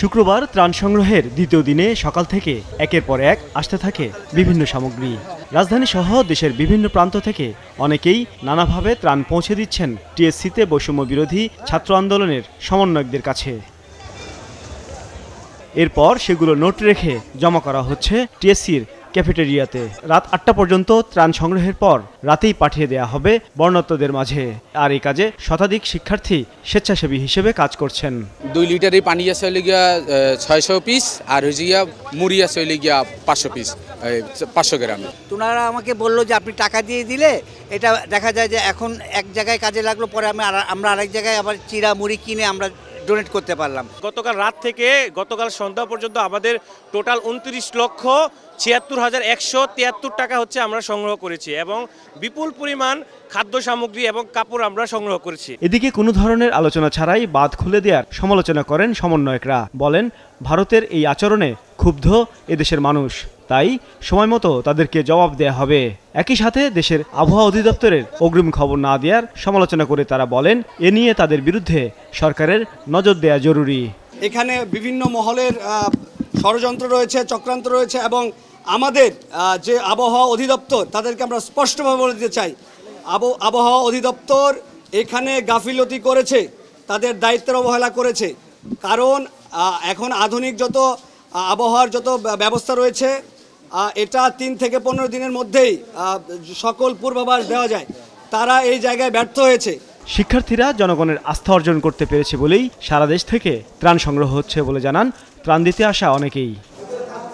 শুক্রবার ত্রাণ সংগ্রহের দ্বিতীয় দিনে সকাল থেকে একের পর এক আসতে থাকে বিভিন্ন সামগ্রী। রাজধানী সহ দেশের বিভিন্ন প্রান্ত থেকে অনেকেই নানাভাবে ত্রাণ পৌঁছে দিচ্ছেন টিএসসিতে বৈষম্য বিরোধী ছাত্র আন্দোলনের সমন্বয়কদের কাছে। এরপর সেগুলো নোট রেখে জমা করা হচ্ছে টিএসসির ক্যাফেটেরিয়াতে। রাত আটটা পর্যন্ত ত্রাণ সংগ্রহের পর রাতেই পাঠিয়ে দেয়া হবে বর্ণাত্মদের মাঝে। আর এই কাজে শতাধিক শিক্ষার্থী স্বেচ্ছাসেবী হিসেবে কাজ করছেন। দুই লিটারই পানি আছে গিয়া ছয়শো পিস আর হয়েছে গিয়া মুড়ি আছে গিয়া পাঁচশো পিস পাঁচশো গ্রাম। তোনারা আমাকে বলল যে আপনি টাকা দিয়ে দিলে এটা দেখা যায় যে এখন এক জায়গায় কাজে লাগল পরে আমি আমরা আরেক জায়গায় আবার চিরা মুড়ি কিনে আমরা ডোনেট করতে পারলাম। গতকাল রাত থেকে গতকাল সন্ধ্যা পর্যন্ত আমাদের টোটাল উনত্রিশ লক্ষ ছিয়াত্তর হাজার একশো তিয়াত্তর টাকা হচ্ছে আমরা সংগ্রহ করেছি এবং বিপুল পরিমাণ খাদ্য সামগ্রী এবং কাপড় আমরা সংগ্রহ করেছি। এদিকে কোনো ধরনের আলোচনা ছাড়াই বাদ খুলে দেওয়ার সমালোচনা করেন সমন্বয়করা। বলেন ভারতের এই আচরণে ক্ষুব্ধ এদেশের মানুষ। তাই সময় মতো তাদেরকে জবাব দেয়া হবে। একই সাথে দেশের আবহাওয়া অধিদপ্তরের অগ্রিম খবর না দেওয়ার সমালোচনা করে তারা বলেন, এ নিয়ে তাদের বিরুদ্ধে সরকারের নজর দেয়া জরুরি। এখানে বিভিন্ন মহলের ষড়যন্ত্র রয়েছে, চক্রান্ত রয়েছে এবং আমাদের যে আবহাওয়া অধিদপ্তর, তাদেরকে আমরা স্পষ্টভাবে বলে দিতে চাই। আব- আবহাওয়া অধিদপ্তর এখানে গাফিলতি করেছে, তাদের দায়িত্বের অবহেলা করেছে। কারণ এখন আধুনিক যত আবহাওয়ার যত ব্যবস্থা রয়েছে এটা তিন থেকে পনেরো দিনের মধ্যেই সকল পূর্বাভাস দেওয়া যায়। তারা এই জায়গায় ব্যর্থ হয়েছে। শিক্ষার্থীরা জনগণের আস্থা অর্জন করতে পেরেছে বলেই সারা দেশ থেকে ত্রাণ সংগ্রহ হচ্ছে বলে জানান ত্রাণ দিতে আসা অনেকেই।